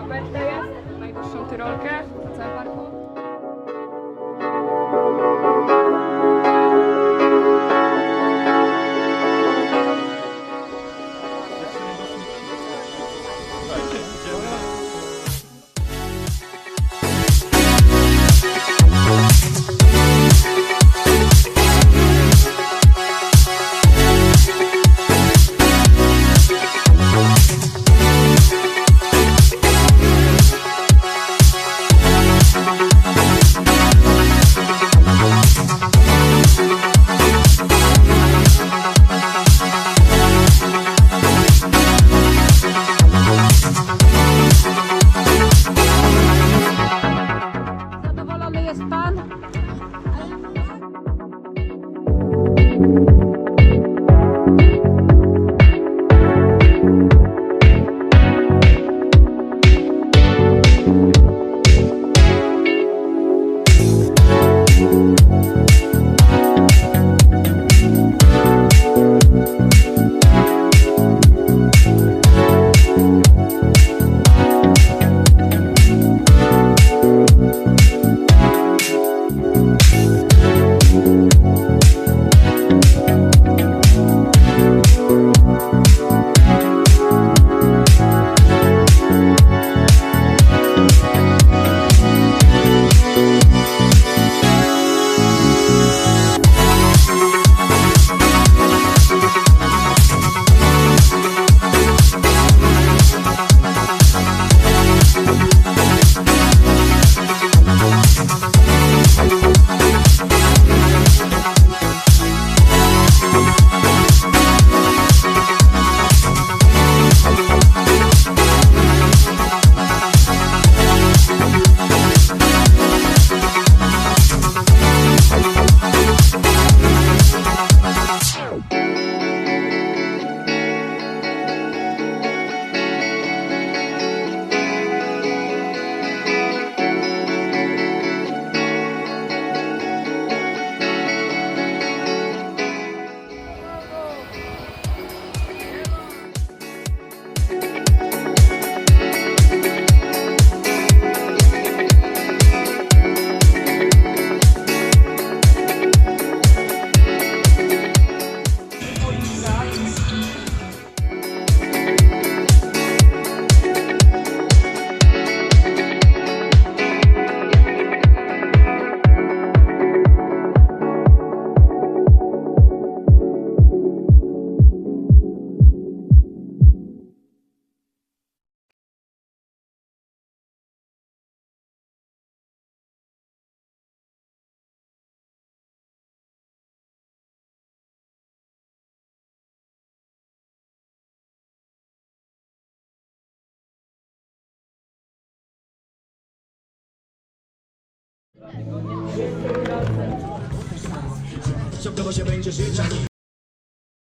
tapetkę jest, najdłuższą tyrolkę na całym parku. you. Szybko się będzie żyć,